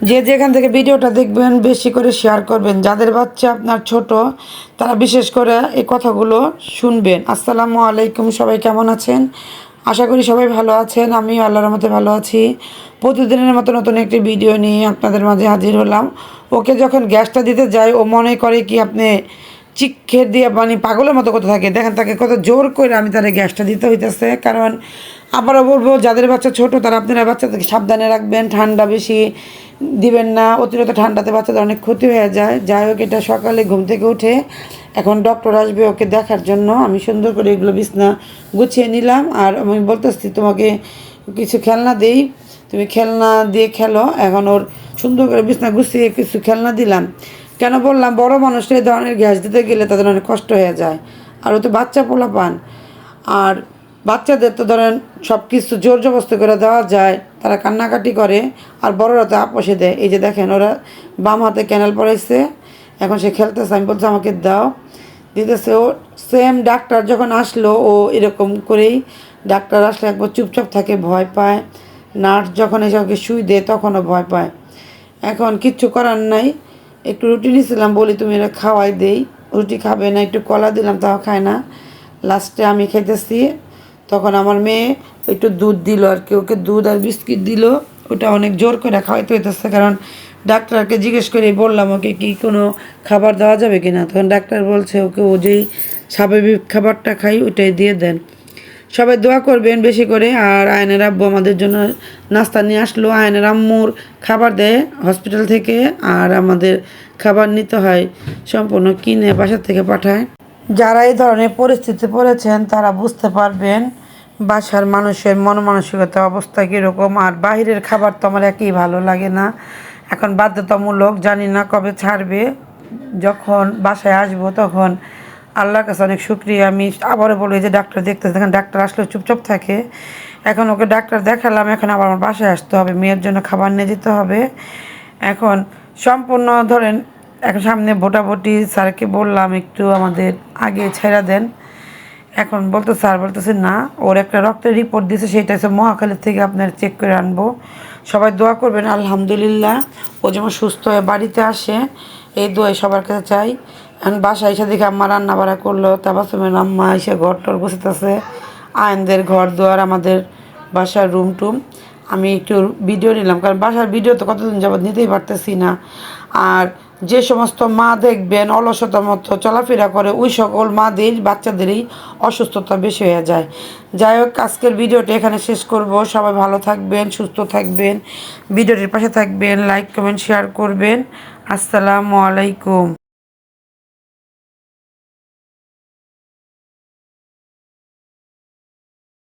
যে যেখান থেকে ভিডিওটা দেখবেন, বেশি করে শেয়ার করবেন। যাদের বাচ্চা আপনার ছোট, তারা বিশেষ করে এই কথাগুলো শুনবেন। আসসালামু আলাইকুম, সবাই কেমন আছেন? আশা করি সবাই ভালো আছেন। আমিও আল্লাহর মতে ভালো আছি। প্রতিদিনের মতো নতুন একটি ভিডিও নিয়ে আপনাদের মাঝে হাজির হলাম। ওকে যখন গ্যাসটা দিতে যায় ও মনে করে কি আপনি চিক্ষের দিয়ে মানে পাগলের মতো করতে থাকে। দেখেন তাকে কত জোর করে আমি তাদের গ্যাসটা দিতে হইতেছে। কারণ আবারও বলব, যাদের বাচ্চা ছোট, তারা আপনারা বাচ্চাদেরকে সাবধানে রাখবেন, ঠান্ডা বেশি। দিবেন না, অতিরিক্ত ঠান্ডাতে বাচ্চাদের অনেক ক্ষতি হয়ে যায়। যাই হোক, এটা সকালে ঘুম থেকে উঠে এখন ডক্টর আসবে ওকে দেখার জন্য। আমি সুন্দর করে এগুলো বিছনা গুছিয়ে নিলাম। আর আমি বলতেছি, তোমাকে কিছু খেলনা দেই। তুমি খেলনা দিয়ে খেলো। এখন ওর সুন্দর করে বিছনা গুছিয়ে কিছু খেলনা দিলাম। কেন বললাম, বড় মানুষরা এই ধরনের গ্যাস দিতে গেলে তাদের অনেক কষ্ট হয়ে যায়। আর ও তো বাচ্চা পোলা পান আর বাচ্চাদের তো ধরেন সব কিছু জোর জবস্তি করে দেওয়া যায়। তারা কান্নাকাটি করে আর বড়রা তো আপসে দেয়। এই যে দেখেন, ওরা বাম হাতে ক্যানেল পড়াইছে এখন সে খেলতেছে। আমি বলছি, আমাকে দাও। দিতেছে ও সেম ডাক্তার যখন আসলো, ও এরকম করেই ডাক্তার আসলে একবার চুপচাপ থাকে, ভয় পায়। নার্স যখন এসে ওকে শুই দেয়, তখনও ভয় পায়। এখন কিচ্ছু করার নাই। একটু রুটি নিয়েছিলাম বলি, তুমি এটা খাওয়াই দেই। রুটি খাবে না, একটু কলা দিলাম, তাও খায় না। লাস্টে আমি খেতেছি। তখন আমার মেয়ে একটু দুধ দিল আর কি। ওকে দুধ আর বিস্কিট দিল। ওটা অনেক জোর করে খাওয়াইতে হইতেছে, কারণ ডাক্তারকে জিজ্ঞেস করে বললাম ওকে কি কোনো খাবার দেওয়া যাবে কি না তখন ডাক্তার বলছে, ওকে ও যেই স্বাভাবিক খাবারটা খাই ওটাই দিয়ে দেন। সবাই দোয়া করবেন বেশি করে। আর আয়নের আব্বু আমাদের জন্য নাস্তা নিয়ে আসলো। আয়নের আম্মুর খাবার দেয় হসপিটাল থেকে, আর আমাদের খাবার নিতে হয় সম্পূর্ণ কিনে বাসার থেকে পাঠায়। যারা এই ধরনের পরিস্থিতি পড়েছেন, তারা বুঝতে পারবেন বাসার মানুষের মন মানসিকতা অবস্থা কীরকম? আর বাইরের খাবার তো আমার একই ভালো লাগে না। এখন বাধ্যতামূলক, জানি না কবে ছাড়বে। যখন বাসায় আসব তখন আল্লাহর কাছে অনেক শুক্রিয়া। আমি আবারও বলি যে ডাক্তার দেখতে দেখেন ডাক্তার আসলে চুপচাপ থাকে। এখন ওকে ডাক্তার দেখালাম, এখন আবার আমার বাসায় আসতে হবে। মেয়ের জন্য খাবার নিয়ে যেতে হবে। এখন সম্পূর্ণ ধরেন, এখন সামনে ভোটাভুটি, স্যারকে বললাম, একটু আমাদের আগে ছেড়ে দেন। এখন বলতো স্যার বলতেছে, না, ওর একটা রক্তের রিপোর্ট দিয়েছে সেটা হচ্ছে মহাখালীর থেকে আপনার চেক করে আনব। সবাই দোয়া করবেন, আলহামদুলিল্লাহ। ও যেমন সুস্থ হয়ে বাড়িতে আসে, এই দোয়াই সবার কাছে চাই। এখন বাসা এসে দেখে আম্মা রান্না বাড়া করল তারপর আম্মা এসে ঘর টর বসেতেছে আয়নদের ঘর দোয়ার আমাদের বাসার রুম টুম আমি একটু ভিডিও নিলাম, কারণ বাসার ভিডিও তো কতদিন যাবত নিতেই পারতেছি না। আর যে সমস্ত মা দেখবেন, অলসতার মতো চলাফেরা করে, ওই সকল মাদের, বাচ্চাদেরই অসুস্থতা বেশি হয়ে যায়। যাই হোক, আজকের ভিডিওটি এখানে শেষ করব। সবাই ভালো থাকবেন, সুস্থ থাকবেন ভিডিওটির পাশে থাকবেন লাইক কমেন্ট শেয়ার করবেন। আসসালামু আলাইকুম।